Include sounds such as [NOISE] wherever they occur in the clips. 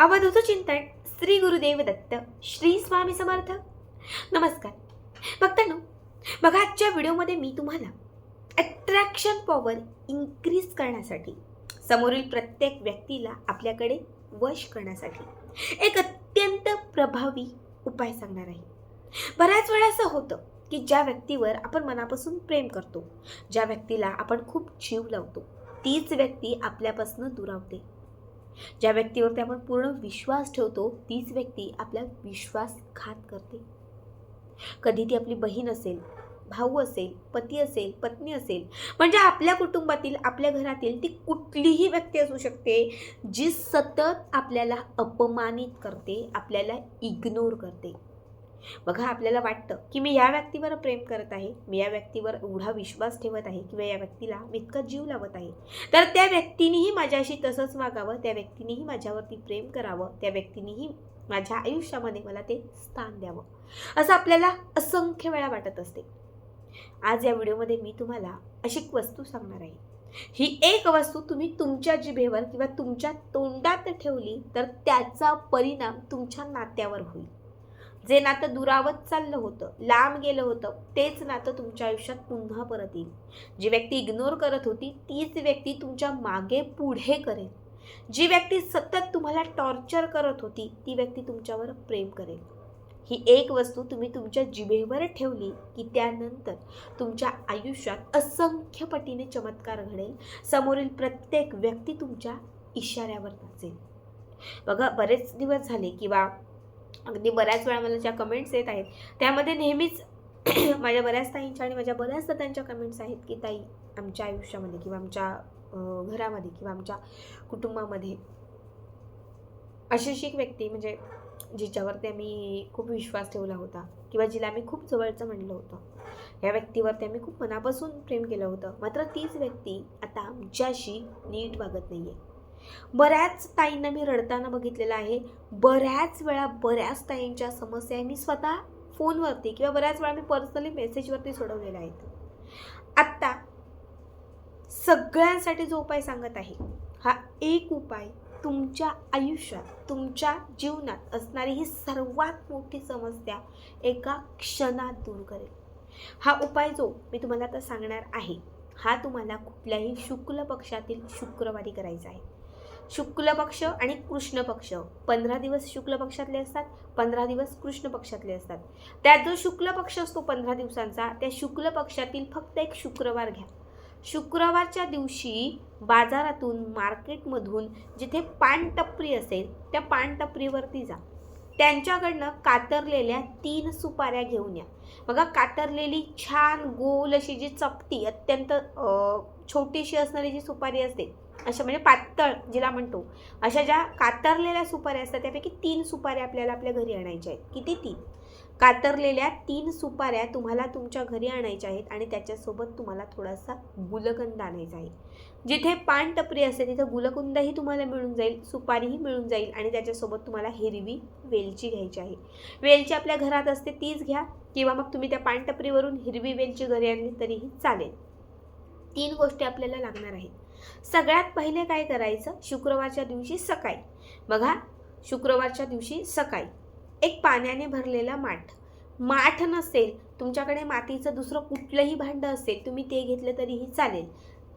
अवधूत चिंतन श्री गुरुदेव दत्त श्री स्वामी समर्थ. नमस्कार. भक्तांनो बघा आजच्या व्हिडिओमध्ये मी तुम्हाला अट्रॅक्शन पॉवर इन्क्रीज करण्यासाठी समोरील प्रत्येक व्यक्तीला आपल्याकडे वश करण्यासाठी एक अत्यंत प्रभावी उपाय सांगणार आहे. बऱ्याच वेळा असं होतं की ज्या व्यक्तीवर आपण मनापासून प्रेम करतो ज्या व्यक्तीला आपण खूप जीव लावतो तीच व्यक्ती आपल्यापासून दुरावते ज्या व्यक्तीवरती आपण पूर्ण विश्वास ठेवतो तीच व्यक्ती आपला विश्वासघात करते. कधी ती आपली बहीण असेल भाऊ असेल पती असेल पत्नी असेल म्हणजे आपल्या कुटुंबातील आपल्या घरातील ती कुठलीही व्यक्ती असू शकते जी सतत आपल्याला अपमानित करते आपल्याला इग्नोर करते. बघा आपल्याला वाटतं की मी या व्यक्तीवर प्रेम करत आहे मी या व्यक्तीवर एवढा विश्वास ठेवत आहे किंवा या व्यक्तीला मी इतका जीव लावत आहे. तर त्या व्यक्तीनेही माझ्याशी तसंच वागावं त्या व्यक्तीनेही माझ्यावरती प्रेम करावं त्या व्यक्तीनेही माझ्या आयुष्यामध्ये मला ते स्थान द्यावं. असं आपल्याला असंख्य वेळा वाटत असते. आज या व्हिडिओमध्ये मी तुम्हाला अशी वस्तू सांगणार आहे. ही एक वस्तू तुम्ही तुमच्या जिभेवर किंवा तुमच्या तोंडात ठेवली तर त्याचा परिणाम तुमच्या नात्यावर होईल. जे नातं दुरावत चाललं होतं लांब गेलं होतं तेच नातं तुमच्या आयुष्यात पुन्हा परत येईल. जी व्यक्ती इग्नोर करत होती तीच व्यक्ती तुमच्या मागे पुढे करेल. जी व्यक्ती सतत तुम्हाला टॉर्चर करत होती ती व्यक्ती तुमच्यावर प्रेम करेल. ही एक वस्तू तुम्ही तुमच्या जिभेवर ठेवली की त्यानंतर तुमच्या आयुष्यात असंख्य पटीने चमत्कार घडेल. समोरील प्रत्येक व्यक्ती तुमच्या इशाऱ्यावर नाचेल. बघा बरेच दिवस झाले किंवा अगदी बऱ्याच वेळा मला ज्या कमेंट्स येत आहेत त्यामध्ये नेहमीच [CLEARS THROAT] माझ्या बऱ्याच ताईंच्या आणि माझ्या बऱ्याच त्यांच्या कमेंट्स आहेत की ताई आमच्या आयुष्यामध्ये किंवा आमच्या घरामध्ये किंवा आमच्या कुटुंबामध्ये अशी एक व्यक्ती म्हणजे जिच्यावरती आम्ही खूप विश्वास ठेवला होता किंवा जिला आम्ही खूप जवळचं म्हणलं होतं. या व्यक्तीवरती आम्ही खूप मनापासून प्रेम केलं होतं. मात्र तीच व्यक्ती आता आमच्याशी नीट वागत नाही आहे बऱ्याच ताईंना मी रडताना बघितलेलं आहे. बऱ्याच वेळा बऱ्याच ताईंच्या समस्या मी स्वतः फोनवरती किंवा बऱ्याच वेळा मी पर्सनली मेसेजवरती सोडवलेल्या आहेत. आत्ता सगळ्यांसाठी जो उपाय सांगत आहे हा एक उपाय तुमच्या आयुष्यात तुमच्या जीवनात असणारी ही सर्वात मोठी समस्या एका क्षणात दूर करेल. हा उपाय जो मी तुम्हाला आता सांगणार आहे हा तुम्हाला कुठल्याही शुक्ल पक्षातील शुक्रवारी करायचा आहे. शुक्ल पक्ष आणि कृष्ण पक्ष पंधरा दिवस शुक्ल पक्षातले असतात पंधरा दिवस कृष्ण पक्षातले असतात. त्यात जो शुक्ल पक्ष असतो पंधरा दिवसांचा त्या शुक्ल पक्षातील फक्त एक शुक्रवार घ्या. शुक्रवारच्या दिवशी बाजारातून मार्केटमधून जिथे पानटपरी असेल त्या पानटपरीवरती जा. त्यांच्याकडनं कातरलेल्या तीन सुपाऱ्या घेऊन या. बघा कातरलेली छान गोल अशी जी चपटी अत्यंत छोटीशी असणारी जी सुपारी असते अशा म्हणजे पातळ जिला म्हणतो. अशा ज्या कातरलेल्या सुपाऱ्या असतात त्यापैकी तीन सुपाऱ्या आपल्याला आपल्या घरी आणायच्या आहेत. किती तीन? कातरलेल्या तीन सुपाऱ्या तुम्हाला तुमच्या घरी आणायच्या आहेत आणि त्याच्यासोबत तुम्हाला थोडासा गुलकंद आणायचा आहे. जिथे पान टपरी असते तिथं गुलकंदही तुम्हाला मिळून जाईल सुपारीही मिळून जाईल आणि त्याच्यासोबत तुम्हाला हिरवी वेलची घ्यायची आहे. वेलची आपल्या घरात असते तीच घ्या किंवा मग तुम्ही त्या पानटपरीवरून हिरवी वेलची घरी आणली तरीही चालेल. तीन गोष्टी आपल्याला लागणार आहेत. सगळ्यात पहिले काय करायचं? शुक्रवारच्या दिवशी सकाळी. बघा शुक्रवारच्या दिवशी सकाळी. एक पाण्याने भरलेला माठ. माठ नसेल तुमच्याकडे मातीचं दुसरं कुठलंही भांडं असेल तुम्ही ते घेतलं तरीही चालेल.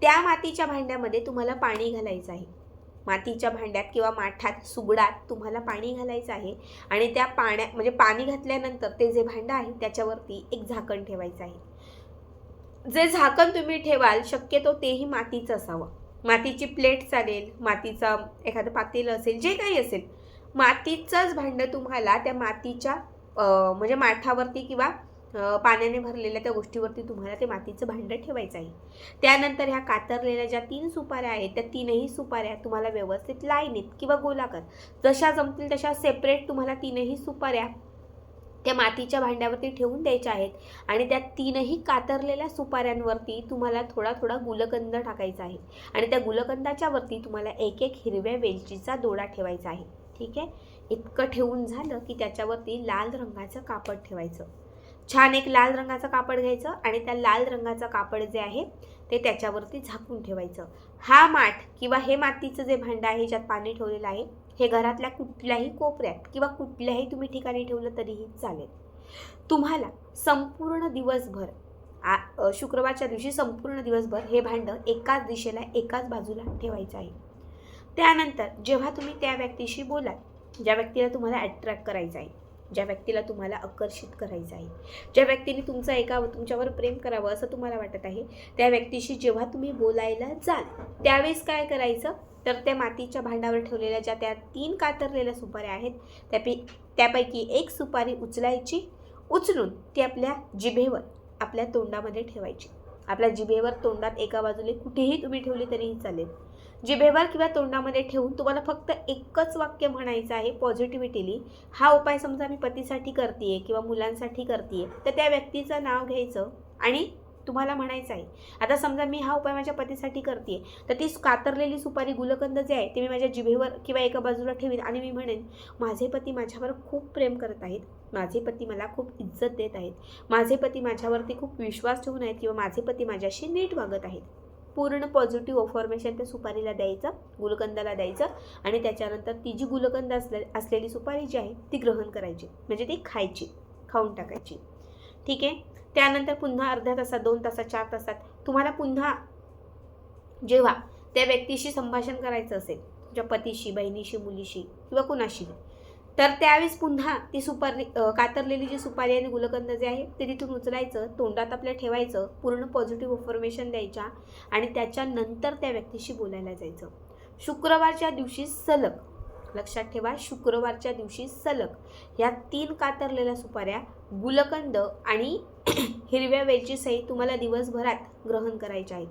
त्या मातीच्या भांड्यामध्ये तुम्हाला पाणी घालायचं आहे. मातीच्या भांड्यात किंवा माठात सुगडात तुम्हाला पाणी घालायचं आहे आणि त्या पाण्या म्हणजे पाणी घातल्यानंतर ते जे भांडं आहे त्याच्यावरती एक झाकण ठेवायचं आहे. जे झाकण तुम्ही ठेवाल शक्यतो तेही मातीचं असावं. मातीची प्लेट चालेल मातीचा एखादं पातेलं असेल जे काही असेल. मातीचंच भांडं तुम्हाला त्या मातीच्या म्हणजे माठावरती किंवा पाण्याने भरलेल्या त्या गोष्टीवरती तुम्हाला ते मातीचं भांडं ठेवायचं आहे. त्यानंतर ह्या कातरलेल्या ज्या तीन सुपाऱ्या आहेत त्या तीनही सुपाऱ्या तुम्हाला व्यवस्थित लाईनीत किंवा गोलाकार जशा जमतील तशा सेपरेट तुम्हाला तीनही सुपाऱ्या त्या मातीच्या भांड्यावरती ठेवून द्यायच्या आहेत. आणि त्या तीनही कातरलेल्या सुपाऱ्यांवरती तुम्हाला थोडा थोडा गुलकंद टाकायचा आहे. आणि त्या गुलकंदाच्या वरती तुम्हाला एक एक हिरव्या वेलचीचा दोडा ठेवायचा आहे. ठीक आहे? इतकं ठेवून झालं की त्याच्यावरती लाल रंगाचं कापड ठेवायचं. छान एक लाल रंगाचं कापड घ्यायचं आणि त्या लाल रंगाचं कापड जे आहे ते त्याच्यावरती झाकून ठेवायचं. हा माठ किंवा हे मातीचं जे भांडं आहे ज्यात पाणी ठेवलेलं आहे हे घरातल्या कुठल्याही कोपऱ्यात किंवा कुठल्याही तुम्ही ठिकाणी ठेवलं तरीही चालेल. तुम्हाला संपूर्ण दिवसभर आ शुक्रवारच्या दिवशी संपूर्ण दिवसभर हे भांडं एकाच दिशेला एकाच बाजूला ठेवायचं आहे. त्यानंतर जेव्हा तुम्ही त्या व्यक्तीशी बोलाल ज्या व्यक्तीला तुम्हाला अट्रॅक्ट करायचं आहे ज्या व्यक्तीला तुम्हाला आकर्षित करायचं आहे ज्या व्यक्तीने तुमचं एका तुमच्यावर प्रेम करावं असं तुम्हाला वाटत आहे त्या व्यक्तीशी जेव्हा तुम्ही बोलायला जाल त्यावेळेस काय करायचं? तर त्या मातीच्या भांडावर ठेवलेल्या ज्या त्या तीन कातरलेल्या सुपाऱ्या आहेत त्यापै त्यापैकी एक सुपारी उचलायची उचलून ती आपल्या जिभेवर आपल्या तोंडामध्ये ठेवायची. आपल्या जिभेवर तोंडात एका बाजूने कुठेही तुम्ही ठेवली तरीही चालेल. जिभेवर किंवा तोंडामध्ये ठेवून तुम्हाला फक्त एकच वाक्य म्हणायचं आहे पॉझिटिव्हिटीली हा उपाय समजा मी पतीसाठी करते आहे किंवा मुलांसाठी करते आहे तर त्या व्यक्तीचं नाव घ्यायचं आणि तुम्हाला म्हणायचं आहे. आता समजा मी हा उपाय माझ्या पतीसाठी करते तर ती कातरलेली सुपारी गुलकंद जे आहे ते मी माझ्या जिभेवर किंवा एका बाजूला ठेवीन आणि मी म्हणेन माझे पती माझ्यावर खूप प्रेम करत आहेत. माझे पती मला खूप इज्जत देत आहेत. माझे पती माझ्यावरती खूप विश्वास ठेवून आहेत किंवा माझे पती माझ्याशी नीट वागत आहेत. पूर्ण पॉझिटिव्ह ऑफॉर्मेशन त्या सुपारीला द्यायचं गुलकंदाला द्यायचं आणि त्याच्यानंतर ती जी गुलकंद असले असलेली सुपारी जी आहे ती ग्रहण करायची. म्हणजे ती खायची खाऊन टाकायची. ठीक आहे? त्यानंतर पुन्हा अर्ध्या तासात दोन तासात चार तासात तुम्हाला पुन्हा जेव्हा त्या व्यक्तीशी संभाषण करायचं असेल तुमच्या पतीशी बहिणीशी मुलीशी किंवा कुणाशी तर त्यावेळेस पुन्हा ती सुपारी कातरलेली जी सुपारी आणि गुलकंद जे आहे ते तिथून उचलायचं तोंडात आपल्या ठेवायचं पूर्ण पॉझिटिव्ह इन्फॉर्मेशन द्यायच्या आणि त्याच्यानंतर त्या व्यक्तीशी बोलायला जायचं. शुक्रवारच्या दिवशी सलग लक्षात ठेवा शुक्रवारच्या दिवशी सलग. ह्या तीन कातरलेल्या सुपाऱ्या गुलकंद आणि [CLEARS THROAT] हिरव्या वेलचीसही तुम्हाला दिवसभरात ग्रहण करायच्या आहेत.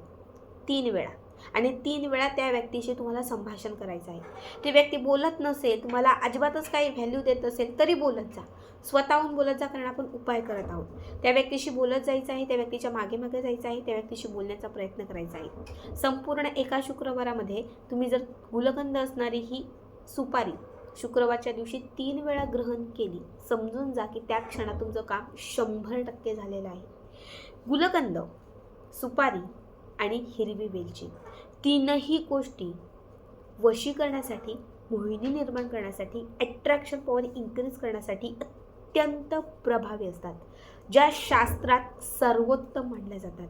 तीन वेळा. आणि तीन वेळा त्या व्यक्तीशी तुम्हाला संभाषण करायचं आहे. ती व्यक्ती बोलत नसेल तुम्हाला अजिबातच काही व्हॅल्यू देत असेल तरी बोलत जा. स्वतःहून बोलत जा कारण आपण उपाय करत आहोत. त्या व्यक्तीशी बोलत जायचं आहे त्या व्यक्तीच्या मागे मागे जायचं आहे त्या व्यक्तीशी बोलण्याचा प्रयत्न करायचा आहे. संपूर्ण एका शुक्रवारामध्ये तुम्ही जर गुलकंद असणारी ही सुपारी शुक्रवारच्या दिवशी तीन वेळा ग्रहण केली. समजून जा की त्या क्षणात तुमचं काम शंभर टक्के झालेलं आहे. गुलकंद सुपारी आणि हिरवी वेलची. तीनही गोष्टी वशी करण्यासाठी मोहिनी निर्माण करण्यासाठी ॲट्रॅक्शन पॉवर इन्क्रीज करण्यासाठी अत्यंत प्रभावी असतात. ज्या शास्त्रात सर्वोत्तम मानल्या जातात.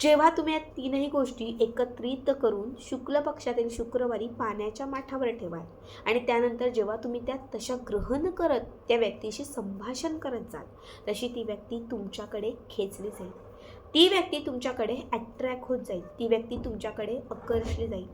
जेव्हा तुम्ही या तीनही गोष्टी एकत्रित करून शुक्ल पक्षातील शुक्रवारी पाण्याच्या माठावर ठेवाल आणि त्यानंतर जेव्हा तुम्ही त्या तशा ग्रहण करत त्या व्यक्तीशी संभाषण करत जाल तशी ती व्यक्ती तुमच्याकडे खेचली जाईल. ती व्यक्ती तुमच्याकडे ॲट्रॅक्ट होत जाईल. ती व्यक्ती तुमच्याकडे आकर्षली जाईल.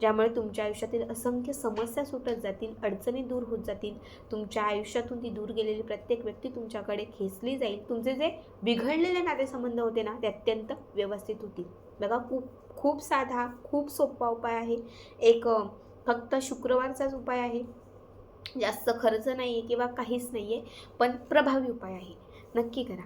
ज्यामुळे तुमच्या आयुष्यातील असंख्य समस्या सुटत जातील अडचणी दूर होत जातील. तुमच्या आयुष्यातून ती दूर गेलेली प्रत्येक व्यक्ती तुमच्याकडे खेचली जाईल. तुमचे जे बिघडलेले नातेसंबंध होते ना ते अत्यंत व्यवस्थित होतील. बघा खूप खूप साधा खूप सोपा उपाय आहे. एक फक्त शुक्रवारचाच उपाय आहे. जास्त खर्च नाही आहे किंवा काहीच नाही आहे पण प्रभावी उपाय आहे. नक्की करा.